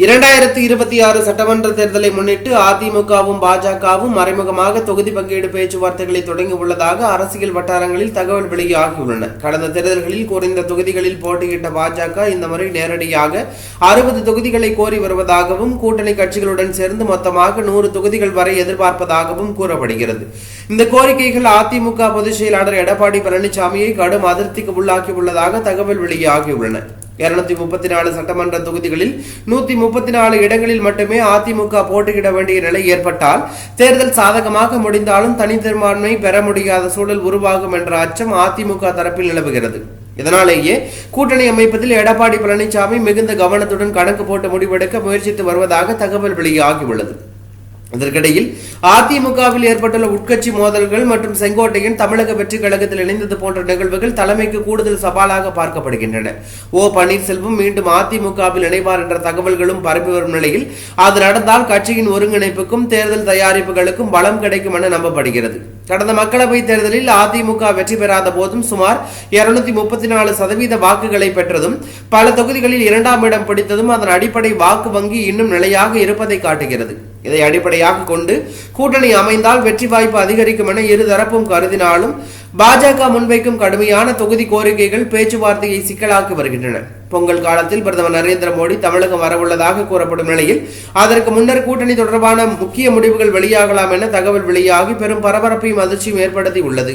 இரண்டாயிரத்தி இருபத்தி ஆறு சட்டமன்ற தேர்தலை முன்னிட்டு அதிமுகவும் பாஜகவும் மறைமுகமாக தொகுதி பங்கீடு பேச்சுவார்த்தைகளை தொடங்கி உள்ளதாக அரசியல் வட்டாரங்களில் தகவல் வெளியாகியுள்ளன கடந்த தேர்தல்களில் குறைந்த தொகுதிகளில் போட்டியிட்ட பாஜக இந்த முறை நேரடியாக அறுபது தொகுதிகளை கோரி வருவதாகவும் கூட்டணி கட்சிகளுடன் சேர்ந்து மொத்தமாக நூறு தொகுதிகள் வரை எதிர்பார்ப்பதாகவும் கூறப்படுகிறது. இந்த கோரிக்கைகள் அதிமுக பொதுச் செயலாளர் எடப்பாடி பழனிசாமியை கடும் அதிருப்திக்கு உள்ளாக்கியுள்ளதாக தகவல் வெளியாகியுள்ளன இருநூத்தி முப்பத்தி நாலு சட்டமன்ற தொகுதிகளில் நூத்தி முப்பத்தி நாலு இடங்களில் மட்டுமே அதிமுக போட்டியிட வேண்டிய நிலை ஏற்பட்டால் தேர்தல் சாதகமாக முடிந்தாலும் தனித்தீர்மான்மை பெற முடியாத சூழல் உருவாகும் என்ற அச்சம் அதிமுக தரப்பில் நிலவுகிறது. இதனாலேயே கூட்டணி அமைப்பதில் எடப்பாடி பழனிசாமி மிகுந்த கவனத்துடன் கணக்கு போட்டு முடிவெடுக்க முயற்சித்து வருவதாக தகவல் வெளியாகியுள்ளது. இதற்கிடையில் அதிமுகவில் ஏற்பட்டுள்ள உட்கட்சி மோதல்கள் மற்றும் செங்கோட்டையின் தமிழக வெற்றி கழகத்தில் இணைந்தது போன்ற நிகழ்வுகள் தலைமைக்கு கூடுதல் சவாலாக பார்க்கப்படுகின்றன. ஓ பன்னீர்செல்வம் மீண்டும் அதிமுகவில் இணைவார் என்ற தகவல்களும் பரப்பி வரும் நிலையில் அது நடந்தால் கட்சியின் ஒருங்கிணைப்புக்கும் தேர்தல் தயாரிப்புகளுக்கும் பலம் கிடைக்கும் என நம்பப்படுகிறது. கடந்த மக்களவைத் தேர்தலில் அதிமுக வெற்றி பெறாத போதும் சுமார் இருநூத்தி முப்பத்தி நாலு சதவீத வாக்குகளை பெற்றதும் பல தொகுதிகளில் இரண்டாம் இடம் பிடித்ததும் அதன் அடிப்படை வாக்கு வங்கி இன்னும் நிலையாக இருப்பதை காட்டுகிறது. இதை அடிப்படையாக கொண்டு கூட்டணி அமைந்தால் வெற்றி வாய்ப்பு அதிகரிக்கும் என இருதரப்பும் கருதினாலும் பாஜக முன்வைக்கும் கடுமையான தொகுதி கோரிக்கைகள் பேச்சுவார்த்தையை சிக்கலாக்கி வருகின்றன. பொங்கல் காலத்தில் பிரதமர் நரேந்திர மோடி தமிழகம் வரவுள்ளதாக கூறப்படும் நிலையில் அதற்கு முன்னர் கூட்டணி தொடர்பான முக்கிய முடிவுகள் வெளியாகலாம் என தகவல் வெளியாகி பெரும் பரபரப்பையும் அதிர்ச்சியும் ஏற்படுத்தி உள்ளது